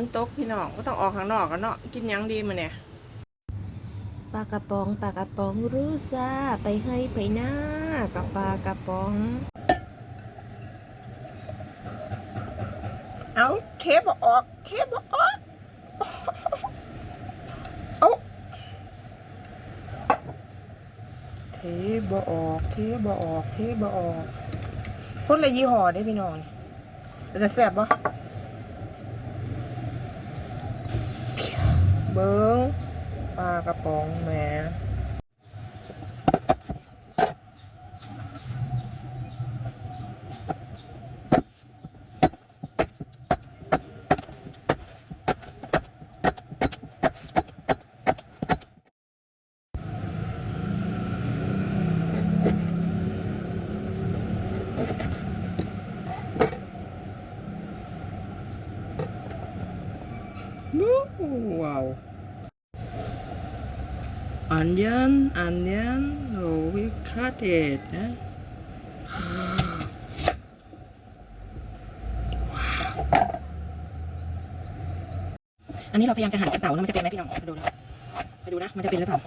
นตกพี่น้องก็ต้องออกข้างนอกกันเนาะกินหยังดีมาเนี่ยปลากระป๋องปลากระป๋องรู้ซาไปให้ไปหน้ากับปลากระป๋อง เอาเทปออกเทปออกเอาเทบออกเทบออกเทบออกคนละยี่ห้อได้พี่น้องนี่จะแซ่บปะ เบิ้งปลากระป๋องแหม ว้าวอันยันอันยันโอ้วิคาเดตนะอันนี้เราพยายามจะหั่นกระเต่านะมันจะเป็นไหมพี่น้องมาดูนะมาดูนะ มันจะเป็นหรือเปล่า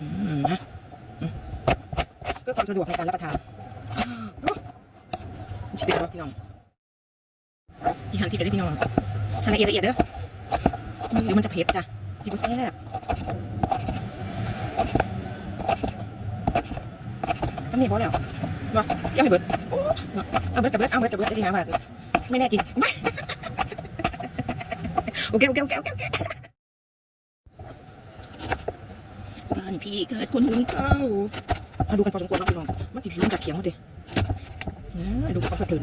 อืมนะเพื่อความสะดวกในการรับประทานมันจะเป็นหรือเปล่าพี่น้องที่หั่นพริกเลยพี่น้องหั่นละเอียดละเอียดเด้อ เดี๋ยวมันจะเผ็ดจ้ะจิบุเซ่บทำนี่พอแล้วมาเอาให้เบิดเอาเบิดกับเบิดเอาเบิดกับเบิดได้ที่หาบาทไม่แน่กินโอเคโอเคโอเคโอเคโอเคบ้านพี่เกิดคนหุงข้ามาดูกันพอสมควรนะพี่น้องมันติดลิ้นกับเขียงมาดินะดูความสะเทือน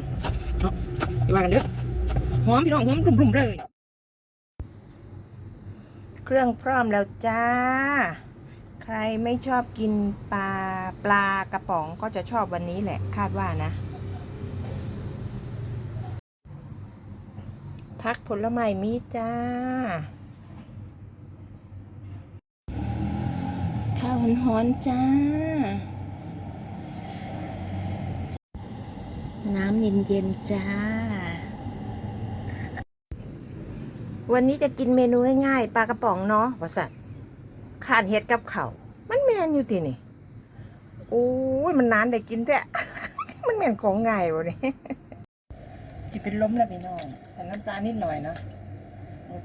เนาะไปว่ากันเด้อหอมพี่น้องหอมรุ่มๆเลย เครื่องพร้อมแล้วจ้า ใครไม่ชอบกินปลาปลากระป๋องก็จะชอบวันนี้แหละคาดว่านะ พักผลไม้มีจ้า ข้าวหอนๆจ้า น้ำเย็นๆจ้า วันนี้จะกินเมนูง่ายๆปลากระป๋องเนาะว่าสัตขาดเห็ดกับเขามันแมนอยู่ทีนี่โอ้ยมันนานได้กินแต่มันแมนของง่ายวะนี่จะเป็นล้มแล้วพี่น้องแต่น้ำปลานิดหน่อยนะ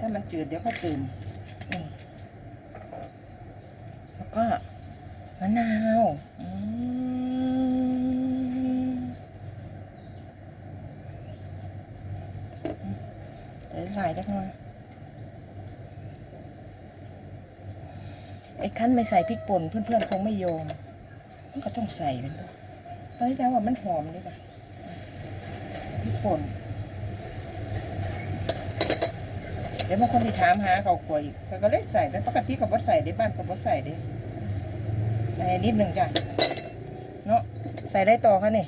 ถ้ามันจืดเดี๋ยวก็ตื่นแล้วก็มะนาวอืมเดี๋ยวใส่เล็กน้อย ไอ้คั้นไม่ใส่พริกป่นเพื่อนๆคงไม่ยอมมันก็ต้องใส่เป็นตัวตอนนี้แล้วว่ามันหอมดีป่ะพริกป่นเดี๋ยวบางคนที่ถามหาเขาขวยเขาก็เลยใส่แต่ปกติเขาบ่ใส่ได้บ้านเขาบ่ใส่ได้ใส่นิดหนึ่งจ้ะเนาะใส่ได้ต่อค่ะนี่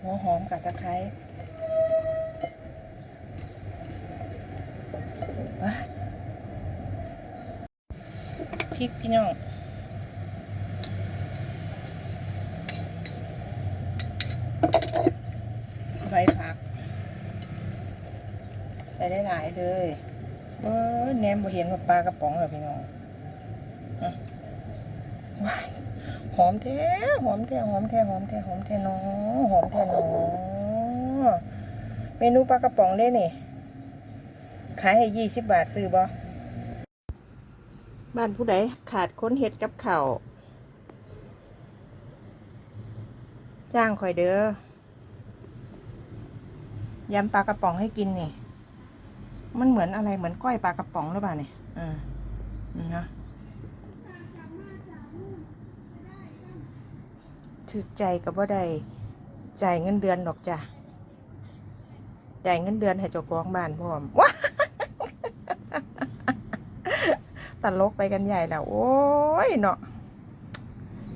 หัวหอมกับตะไคร้ว้า พ ริกพี่น้องใบผักใส่ได้หลายเลยเบอแนมบ่เห็นว่าปลากระป๋องเหรอพี่น้องว้ายหอมแท้หอมแท้หอมแท้หอมแท้หอมแท้น้อหอมแท้น้อเมนูปลากระป๋องได้นี่ขายให้ยี่สิบบาทซื้อบ่ บ้านผู้ใดขาดค้นเห็ดกับเขาวจ้างคอยเด้อยำปลากระป๋องให้กินนี่ มันเหมือนอะไรเหมือนก้อยปลากระป๋องหรือเปล่าเนี่ยอ่านะถือใจกับว่าใดจ่ายเงินเดือนดอกจ้ะจ่ายเงินเดือนให้เจ้าของบ้านพร้อมว้า ตลกไปกันใหญ่แล้ว โอ้ยเนาะ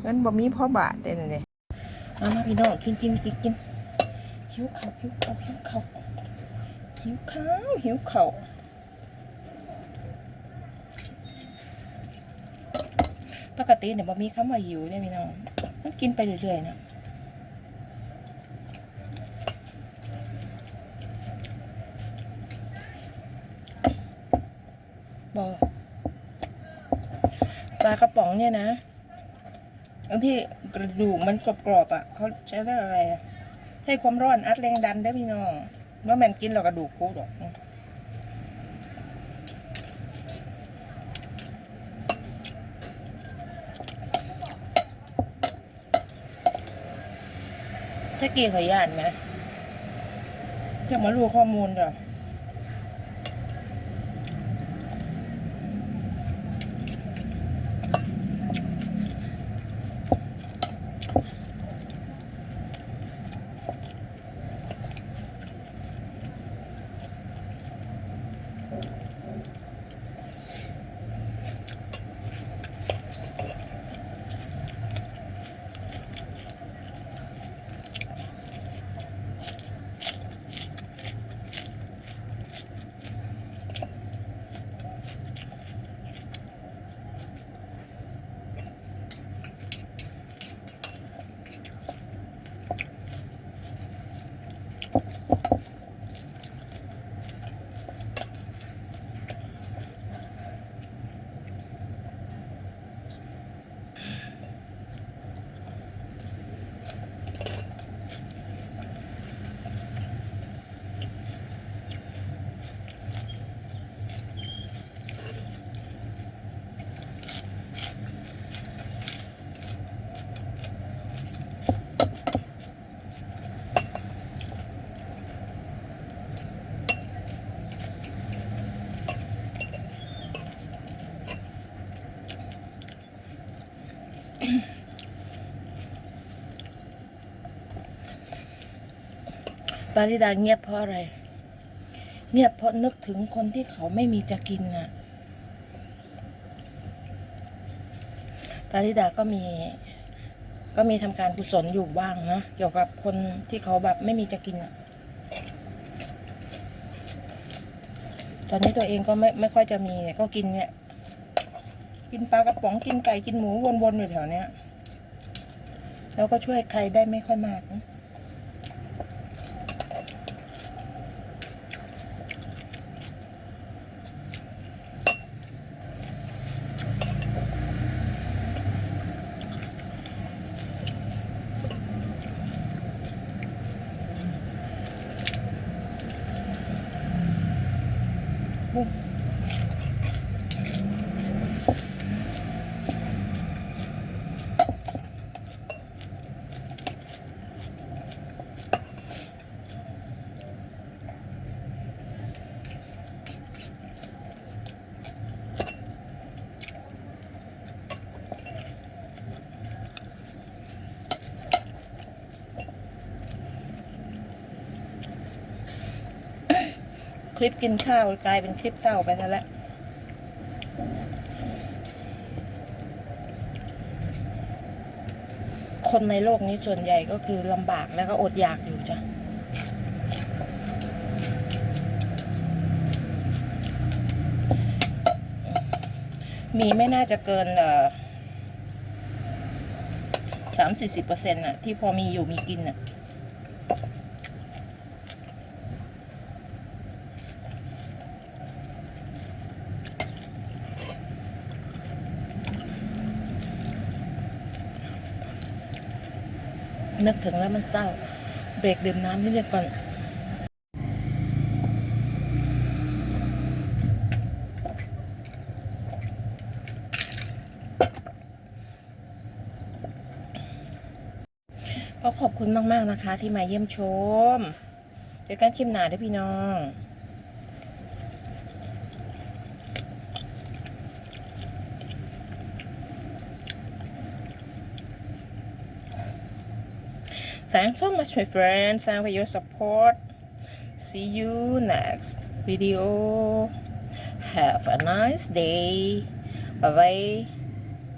เงินบ่มีพ่อบาทเด้นี่เอามาพี่น้องกินกินกินกินหิวข้าวหิวข้าวหิวข้าวหิวข้าวหิวข้าวปกติเนี่ยบ่มีคำว่าหิวเนี่ยพี่น้องมันกินไปเรื่อยๆเนาะ บอกป ลากระป๋องเนี่ยนะบางที่กระดูกมันกรอบๆอะเขาใช้เรียกอะไรใช้ความร้อนอัดแรงดันได้พี่น้องเมื่อแมนกินเรากระดูกกูดอกอืมถ้าเกี่ยวขยานไหมจะมารู้ข้อมูลเด้าริดาเงียบเพราะอะไร เงียบเพราะนึกถึงคนที่เขาไม่มีจะกินน่ะปาริดาก็มี ก็มีทำการกุศลอยู่บ้างนะเกี่ยวกับคนที่เขาแบบไม่มีจะกินอะ ตอนนี้ตัวเองก็ไม่ไม่ค่อยจะมีก็กินเนี่ย กินปลากระป๋องกินไก่กินหมูวนๆอยู่แถวเนี้ย แล้วก็ช่วยใครได้ไม่ค่อยมากนะ คลิปกินข้าวกลายเป็นคลิปเต้าไปซะแล้วคนในโลกนี้ส่วนใหญ่ก็คือลำบากแล้วก็อดอยากอยู่จ้ะ มีไม่น่าจะเกินเอ่อสามสี่สิบเปอร์เซ็นต์อะที่พอมีอยู่มีกินอะ นึกถึงแล้วมันเศร้า เบรกดื่มน้ำนิดเดียวก่อนก็ขอบคุณมาก ๆ นะคะที่มาเยี่ยมชม เจอกันคลิปหน้าด้วยพี่น้อง Thanks so much, my friend. Thanks for your support. See you next video. Have a nice day. Bye bye.